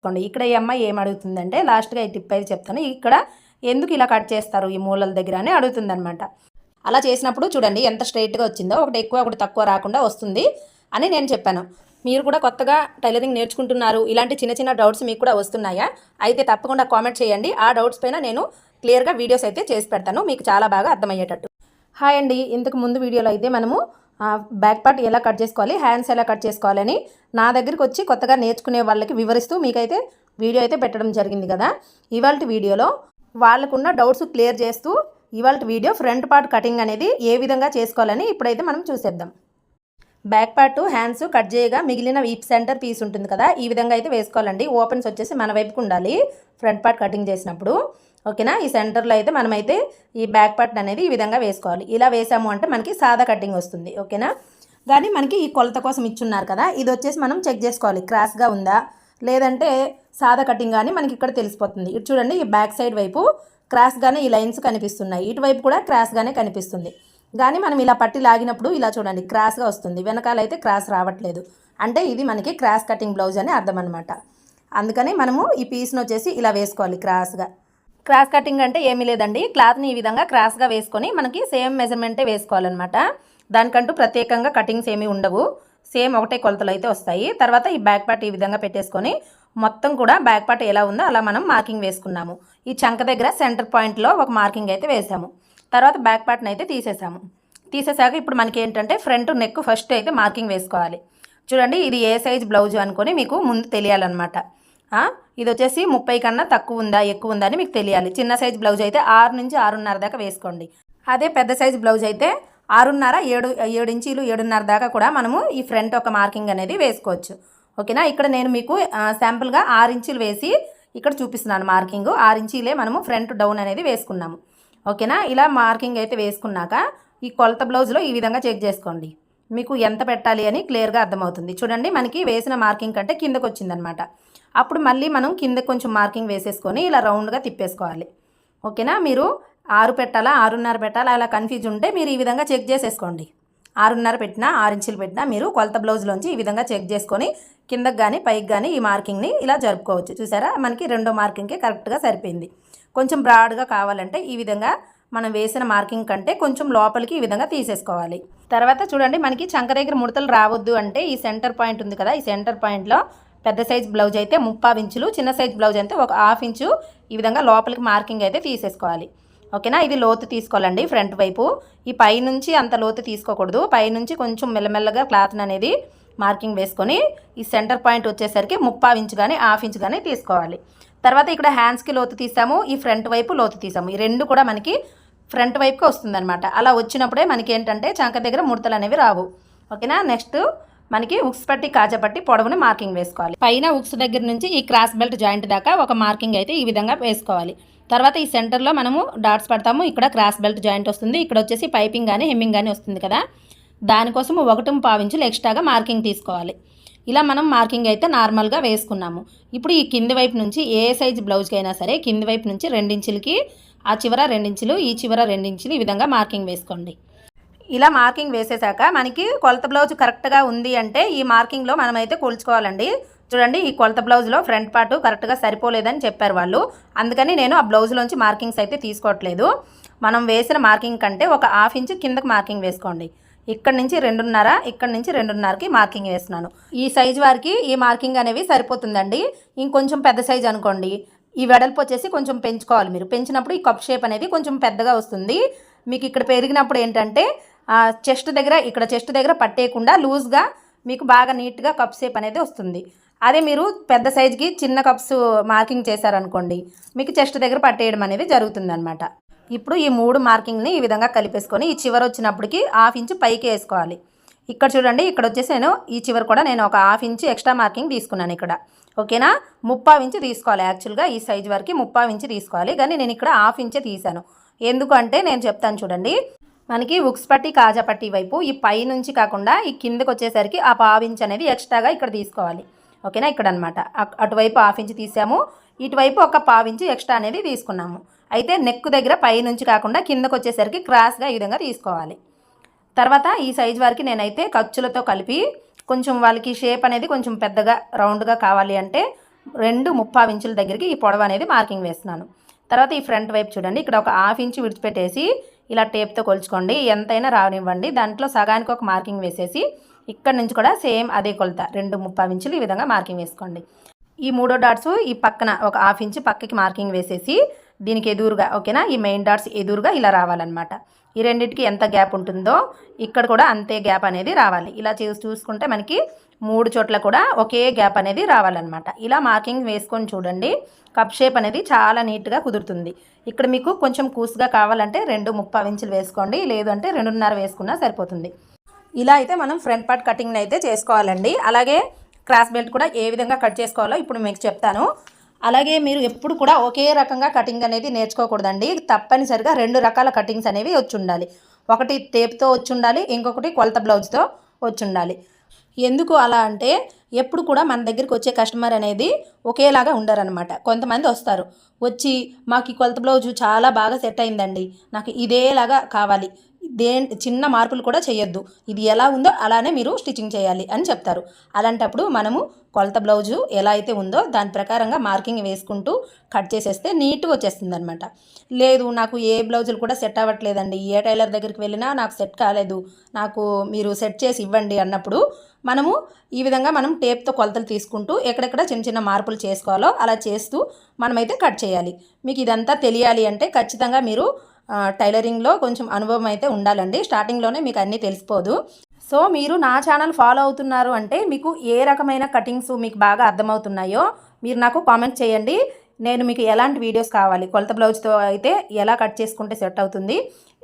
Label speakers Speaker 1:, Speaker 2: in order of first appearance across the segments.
Speaker 1: చేసుకోండి ఇక్కడ ఈ అమ్మాయి ఏం అడుగుతుందంటే లాస్ట్గా ఈ టిప్ అయితే చెప్తాను. ఇక్కడ ఎందుకు ఇలా కట్ చేస్తారు ఈ మూలల దగ్గర అని అడుగుతుందనమాట అలా చేసినప్పుడు చూడండి ఎంత స్ట్రైట్గా వచ్చిందో ఒకటి ఎక్కువ ఒకటి తక్కువ రాకుండా వస్తుంది అని నేను చెప్పాను. మీరు కూడా కొత్తగా టైలరింగ్ నేర్చుకుంటున్నారు. ఇలాంటి చిన్న చిన్న డౌట్స్ మీకు కూడా వస్తున్నాయా? అయితే తప్పకుండా కామెంట్ చేయండి. ఆ డౌట్స్ పైన నేను క్లియర్గా వీడియోస్ అయితే చేసి పెడతాను. మీకు చాలా బాగా అర్థమయ్యేటట్టు. హాయ్ అండి. ఇంతకు ముందు వీడియోలో అయితే మనము బ్యాక్ పార్ట్ ఎలా కట్ చేసుకోవాలి హ్యాండ్స్ ఎలా కట్ చేసుకోవాలని నా దగ్గరికి వచ్చి కొత్తగా నేర్చుకునే వాళ్ళకి వివరిస్తూ మీకైతే వీడియో అయితే పెట్టడం జరిగింది కదా. ఇవాళ వీడియోలో వాళ్ళకున్న డౌట్స్ క్లియర్ చేస్తూ ఇవాళ వీడియో ఫ్రంట్ పార్ట్ కటింగ్ అనేది ఏ విధంగా చేసుకోవాలని ఇప్పుడైతే మనం చూసేద్దాం. బ్యాక్ పార్ట్ హ్యాండ్స్ కట్ చేయగా మిగిలిన వీప్ సెంటర్ పీస్ ఉంటుంది కదా ఈ విధంగా అయితే వేసుకోవాలండి. ఓపెన్స్ వచ్చేసి మన వైపుకు ఉండాలి ఫ్రంట్ పార్ట్ కటింగ్ చేసినప్పుడు. ఓకేనా? ఈ సెంటర్లో అయితే మనమైతే ఈ బ్యాక్ పార్ట్ అనేది ఈ విధంగా వేసుకోవాలి. ఇలా వేసాము అంటే మనకి సాదా కటింగ్ వస్తుంది. ఓకేనా? కానీ మనకి ఈ కొలత కోసం ఇచ్చున్నారు కదా ఇది వచ్చేసి మనం చెక్ చేసుకోవాలి. క్రాస్గా ఉందా? లేదంటే సాదా కటింగ్ కానీ మనకి ఇక్కడ తెలిసిపోతుంది. ఇటు చూడండి ఈ బ్యాక్ సైడ్ వైపు క్రాస్గానే ఈ లైన్స్ కనిపిస్తున్నాయి. ఇటువైపు కూడా క్రాస్గానే కనిపిస్తుంది. కానీ మనం ఇలా పట్టి లాగినప్పుడు ఇలా చూడండి క్రాస్గా వస్తుంది. వెనకాల అయితే క్రాస్ రావట్లేదు. అంటే ఇది మనకి క్రాస్ కటింగ్ బ్లౌజ్ అని అర్థం అనమాట అందుకని మనము ఈ పీస్ను వచ్చేసి ఇలా వేసుకోవాలి క్రాస్గా క్రాస్ కటింగ్ అంటే ఏమీ లేదండి. క్లాత్ని ఈ విధంగా క్రాస్గా వేసుకొని మనకి సేమ్ మెజర్మెంటే వేసుకోవాలన్నమాట. దానికంటూ ప్రత్యేకంగా కటింగ్స్ ఏమీ ఉండవు. సేమ్ ఒకటే కొలతలు అయితే వస్తాయి. తర్వాత ఈ బ్యాక్ పార్ట్ ఈ విధంగా పెట్టేసుకొని మొత్తం కూడా బ్యాక్ పార్ట్ ఎలా ఉందో అలా మనం మార్కింగ్ వేసుకున్నాము. ఈ చంక దగ్గర సెంటర్ పాయింట్లో ఒక మార్కింగ్ అయితే వేసాము. తర్వాత బ్యాక్ పార్ట్ని అయితే తీసేసాము. తీసేసాక ఇప్పుడు మనకి ఏంటంటే ఫ్రంట్ నెక్ ఫస్ట్ అయితే మార్కింగ్ వేసుకోవాలి. చూడండి ఇది ఏ సైజ్ బ్లౌజ్ అనుకొని మీకు ముందు తెలియాలన్నమాట. ఇది వచ్చేసి ముప్పై కన్నా తక్కువ ఉందా ఎక్కువ ఉందా అని మీకు తెలియాలి. చిన్న సైజ్ బ్లౌజ్ అయితే ఆరు నుంచి ఆరున్నర దాకా వేసుకోండి. అదే పెద్ద సైజ్ బ్లౌజ్ అయితే ఆరున్నర ఏడు ఏడు ఇంచీలు ఏడున్నర దాకా కూడా మనము ఈ ఫ్రంట్ ఒక మార్కింగ్ అనేది వేసుకోవచ్చు. ఓకేనా? ఇక్కడ నేను మీకు శాంపుల్గా ఆరు ఇంచులు వేసి ఇక్కడ చూపిస్తున్నాను మార్కింగ్. ఆరు ఇంచీలే మనము ఫ్రంట్ డౌన్ అనేది వేసుకున్నాము. ఓకేనా? ఇలా మార్కింగ్ అయితే వేసుకున్నాక ఈ కొలత బ్లౌజ్లో ఈ విధంగా చెక్ చేసుకోండి. మీకు ఎంత పెట్టాలి అని క్లియర్గా అర్థమవుతుంది. చూడండి మనకి వేసిన మార్కింగ్ కంటే కిందకు వచ్చిందనమాట. అప్పుడు మళ్ళీ మనం కింద కొంచెం మార్కింగ్ వేసేసుకొని ఇలా రౌండ్గా తిప్పేసుకోవాలి. ఓకేనా? మీరు ఆరు పెట్టాలా ఆరున్నర పెట్టాలా అలా కన్ఫ్యూజ్ ఉంటే మీరు ఈ విధంగా చెక్ చేసేసుకోండి. ఆరున్నర పెట్టినా ఆరు ఇంచులు పెట్టినా మీరు కొలత బ్లౌజ్లోంచి ఈ విధంగా చెక్ చేసుకొని కిందకి కానీ పైకి కానీ ఈ మార్కింగ్ని ఇలా జరుపుకోవచ్చు. చూసారా? మనకి రెండో మార్కింగ్కి కరెక్ట్గా సరిపోయింది. కొంచెం బ్రాడ్గా కావాలంటే ఈ విధంగా మనం వేసిన మార్కింగ్ కంటే కొంచెం లోపలికి ఈ విధంగా తీసేసుకోవాలి. తర్వాత చూడండి మనకి చంక దగ్గర ముడతలు రావద్దు అంటే ఈ సెంటర్ పాయింట్ ఉంది కదా ఈ సెంటర్ పాయింట్లో పెద్ద సైజ్ బ్లౌజ్ అయితే ముప్పా ఇంచులు చిన్న సైజ్ బ్లౌజ్ అయితే ఒక హాఫ్ ఇంచు ఈ విధంగా లోపలికి మార్కింగ్ అయితే తీసేసుకోవాలి. ఓకేనా? ఇది లోతు తీసుకోవాలండి ఫ్రంట్ వైపు. ఈ పైనుంచి అంత లోతు తీసుకోకూడదు. పైనుంచి కొంచెం మెల్లమెల్లగా క్లాత్ అనేది మార్కింగ్ వేసుకొని ఈ సెంటర్ పాయింట్ వచ్చేసరికి ముప్పా ఇంచు కానీ హాఫ్ ఇంచు కానీ తీసుకోవాలి. తర్వాత ఇక్కడ హ్యాండ్స్కి లోతు తీసాము ఈ ఫ్రంట్ వైపు లోతు తీసాము. ఈ రెండు కూడా మనకి ఫ్రంట్ వైపుకి వస్తుందన్నమాట. అలా వచ్చినప్పుడే మనకి ఏంటంటే చంక దగ్గర ముడతలు అనేవి రావు. ఓకేనా? నెక్స్ట్ మనకి ఉక్స్ పట్టి కాజపట్టి పొడవుని మార్కింగ్ వేసుకోవాలి. పైన ఉక్స్ దగ్గర నుంచి ఈ క్రాస్ బెల్ట్ జాయింట్ దాకా ఒక మార్కింగ్ అయితే ఈ విధంగా వేసుకోవాలి. తర్వాత ఈ సెంటర్లో మనము డాట్స్ పడతాము. ఇక్కడ క్రాస్ బెల్ట్ జాయింట్ వస్తుంది. ఇక్కడ వచ్చేసి పైపింగ్ కానీ హెమ్మింగ్ కానీ వస్తుంది కదా. దానికోసం ఒకటి పావించులు ఎక్స్ట్రాగా మార్కింగ్ తీసుకోవాలి. ఇలా మనం మార్కింగ్ అయితే నార్మల్గా వేసుకున్నాము. ఇప్పుడు ఈ కింది వైపు నుంచి ఏ సైజ్ బ్లౌజ్కి అయినా సరే కింది వైపు నుంచి రెండించులకి ఆ చివర రెండించులు ఈ చివర రెండించులు ఈ విధంగా మార్కింగ్ వేసుకోండి. ఇలా మార్కింగ్ వేసేసాక మనకి కొలత బ్లౌజ్ కరెక్ట్గా ఉంది అంటే ఈ మార్కింగ్లో మనమైతే కొలుచుకోవాలండి. చూడండి ఈ కొలత బ్లౌజ్లో ఫ్రంట్ పార్ట్ కరెక్ట్గా సరిపోలేదని చెప్పారు వాళ్ళు. అందుకని నేను ఆ బ్లౌజ్లోంచి మార్కింగ్స్ అయితే తీసుకోవట్లేదు. మనం వేసిన మార్కింగ్ కంటే ఒక హాఫ్ ఇంచ్ కిందకి మార్కింగ్ వేసుకోండి. ఇక్కడ నుంచి రెండున్నర ఇక్కడ నుంచి రెండున్నరకి మార్కింగ్ వేస్తున్నాను. ఈ సైజ్ వారికి ఈ మార్కింగ్ అనేవి సరిపోతుందండి. ఇంకొంచెం పెద్ద సైజ్ అనుకోండి. ఈ వెడల్పు వచ్చేసి కొంచెం పెంచుకోవాలి మీరు. పెంచినప్పుడు ఈ కప్ షేప్ అనేది కొంచెం పెద్దగా వస్తుంది. మీకు ఇక్కడ పెరిగినప్పుడు ఏంటంటే చెస్ట్ దగ్గర ఇక్కడ చెస్ట్ దగ్గర పట్టేయకుండా లూజ్గా మీకు బాగా నీట్గా కప్ షేప్ అనేది వస్తుంది. అదే మీరు పెద్ద సైజుకి చిన్న కప్స్ మార్కింగ్ చేశారనుకోండి మీకు చెస్ట్ దగ్గర పట్టేయడం అనేది జరుగుతుంది ఇప్పుడు ఈ మూడు మార్కింగ్ని ఈ విధంగా కలిపేసుకొని ఈ చివర వచ్చినప్పటికి హాఫ్ ఇంచు పైకి వేసుకోవాలి. ఇక్కడ చూడండి ఇక్కడ వచ్చేసి నేను ఈ చివరి కూడా నేను ఒక హాఫ్ ఇంచు ఎక్స్ట్రా మార్కింగ్ తీసుకున్నాను ఇక్కడ. ఓకేనా? ముప్పావు ఇంచు తీసుకోవాలి. యాక్చువల్గా ఈ సైజ్ వరకు ముప్పావు ఇంచు తీసుకోవాలి. కానీ నేను ఇక్కడ హాఫ్ ఇంచే తీసాను ఎందుకు అంటే నేను చెప్తాను చూడండి మనకి ఉక్స్ పట్టి కాజా పట్టి వైపు ఈ పై నుంచి కాకుండా ఈ కిందకు వచ్చేసరికి ఆ పావు ఇంచ్ అనేది ఎక్స్ట్రాగా ఇక్కడ తీసుకోవాలి. ఓకేనా? ఇక్కడ అనమాట అటువైపు హాఫ్ ఇంచ్ తీసాము. ఇటువైపు ఒక పావు ఇంచు ఎక్స్ట్రా అనేది తీసుకున్నాము. అయితే నెక్ దగ్గర పై నుంచి కాకుండా కిందకు వచ్చేసరికి క్రాస్గా ఈ విధంగా తీసుకోవాలి. తర్వాత ఈ సైజ్ వారికి నేనైతే ఖర్చులతో కలిపి కొంచెం వాళ్ళకి షేప్ అనేది కొంచెం పెద్దగా రౌండ్గా కావాలి అంటే రెండు ముప్పై ఇంచుల దగ్గరికి ఈ పొడవు అనేది మార్కింగ్ వేస్తున్నాను. తర్వాత ఈ ఫ్రంట్ వైపు చూడండి ఇక్కడ ఒక హాఫ్ ఇంచ్ విడిచిపెట్టేసి ఇలా టేప్తో కొలుచుకోండి. ఎంతైనా రానివ్వండి. దాంట్లో సగానికి ఒక మార్కింగ్ వేసేసి ఇక్కడ నుంచి కూడా సేమ్ అదే కొలత రెండు ముప్పై ఇంచులు ఈ విధంగా మార్కింగ్ వేసుకోండి. ఈ మూడో డాట్స్ ఈ పక్కన ఒక హాఫ్ ఇంచ్ పక్కకి మార్కింగ్ వేసేసి దీనికి ఎదురుగా ఓకేనా? ఈ మెయిన్ డాట్స్ ఎదురుగా ఇలా రావాలన్నమాట. ఈ రెండింటికి ఎంత గ్యాప్ ఉంటుందో ఇక్కడ కూడా అంతే గ్యాప్ అనేది రావాలి. ఇలా చూసి చూసుకుంటే మనకి మూడు చోట్ల కూడా ఒకే గ్యాప్ అనేది రావాలన్నమాట. ఇలా మార్కింగ్ వేసుకొని చూడండి. కప్ షేప్ అనేది చాలా నీట్గా కుదురుతుంది. ఇక్కడ మీకు కొంచెం కూసుగా కావాలంటే రెండు ముప్పై ఇంచులు వేసుకోండి. లేదు అంటే రెండున్నర వేసుకున్నా సరిపోతుంది. ఇలా అయితే మనం ఫ్రంట్ పార్ట్ కటింగ్ అయితే చేసుకోవాలండి. అలాగే క్రాస్ బెల్ట్ కూడా ఏ విధంగా కట్ చేసుకోవాలో ఇప్పుడు మీకు చెప్తాను. అలాగే మీరు ఎప్పుడు కూడా ఒకే రకంగా కటింగ్ అనేది నేర్చుకోకూడదండి. తప్పనిసరిగా రెండు రకాల కటింగ్స్ అనేవి వచ్చి ఉండాలి ఒకటి టేప్తో వచ్చి ఉండాలి ఇంకొకటి కొలత బ్లౌజ్తో వచ్చి ఉండాలి ఎందుకు అలా అంటే ఎప్పుడు కూడా మన దగ్గరికి వచ్చే కస్టమర్ అనేది ఒకేలాగా ఉండరనమాట కొంతమంది వస్తారు వచ్చి మాకు ఈ కొలత బ్లౌజు చాలా బాగా సెట్ అయిందండి నాకు ఇదేలాగా కావాలి దే చిన్న మార్పులు కూడా చేయొద్దు. ఇది ఎలా ఉందో అలానే మీరు స్టిచ్చింగ్ చేయాలి అని చెప్తారు. అలాంటప్పుడు మనము కొలత బ్లౌజు ఎలా అయితే ఉందో దాని ప్రకారంగా మార్కింగ్ వేసుకుంటూ కట్ చేసేస్తే నీట్గా వచ్చేస్తుంది అనమాట లేదు నాకు ఏ బ్లౌజులు కూడా సెట్ అవ్వట్లేదండి. ఏ టైలర్ దగ్గరికి వెళ్ళినా నాకు సెట్ కాలేదు. నాకు మీరు సెట్ చేసి ఇవ్వండి అన్నప్పుడు మనము ఈ విధంగా మనం టేప్తో కొలతలు తీసుకుంటూ ఎక్కడెక్కడ చిన్న చిన్న మార్పులు చేసుకోవాలో అలా చేస్తూ మనమైతే కట్ చేయాలి. మీకు ఇదంతా తెలియాలి అంటే ఖచ్చితంగా మీరు టైలరింగ్లో కొంచెం అనుభవం అయితే ఉండాలండి. స్టార్టింగ్లోనే మీకు అన్నీ తెలిసిపోదు. సో మీరు నా ఛానల్ ఫాలో అవుతున్నారు అంటే మీకు ఏ రకమైన కటింగ్స్ మీకు బాగా అర్థమవుతున్నాయో మీరు నాకు కామెంట్ చేయండి. నేను మీకు ఎలాంటి వీడియోస్ కావాలి? కొలత బ్లౌజ్తో అయితే ఎలా కట్ చేసుకుంటే సెట్ అవుతుంది?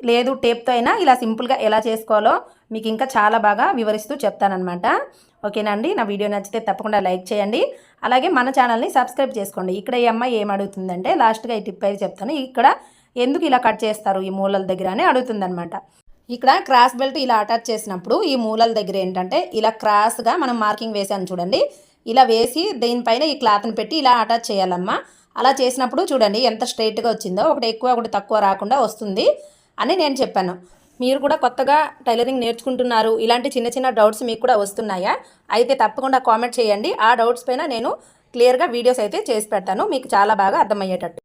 Speaker 1: లేదు టేప్తో అయినా ఇలా సింపుల్గా ఎలా చేసుకోవాలో మీకు ఇంకా చాలా బాగా వివరిస్తూ చెప్తానమాట ఓకేనా అండి? నా వీడియో నచ్చితే తప్పకుండా లైక్ చేయండి. అలాగే మన ఛానల్ని సబ్స్క్రైబ్ చేసుకోండి. ఇక్కడ ఈ అమ్మాయి ఏం అడుగుతుందంటే లాస్ట్గా ఈ టిప్ అయితే చెప్తాను. ఇక్కడ ఎందుకు ఇలా కట్ చేస్తారు ఈ మూలల దగ్గర అని అడుగుతుందనమాట ఇక్కడ క్రాస్ బెల్ట్ ఇలా అటాచ్ చేసినప్పుడు ఈ మూలల దగ్గర ఏంటంటే ఇలా క్రాస్గా మనం మార్కింగ్ వేసాను చూడండి. ఇలా వేసి దీనిపైన ఈ క్లాత్ని పెట్టి ఇలా అటాచ్ చేయాలమ్మా. అలా చేసినప్పుడు చూడండి ఎంత స్ట్రైట్గా వచ్చిందో ఒకటి ఎక్కువ ఒకటి తక్కువ రాకుండా వస్తుంది అని నేను చెప్పాను. మీరు కూడా కొత్తగా టైలరింగ్ నేర్చుకుంటున్నారు ఇలాంటి చిన్న చిన్న డౌట్స్ మీకు కూడా వస్తున్నాయా? అయితే తప్పకుండా కామెంట్ చేయండి. ఆ డౌట్స్ పైన నేను క్లియర్గా వీడియోస్ అయితే చేసి పెడతాను. మీకు చాలా బాగా అర్థమయ్యేటట్టు.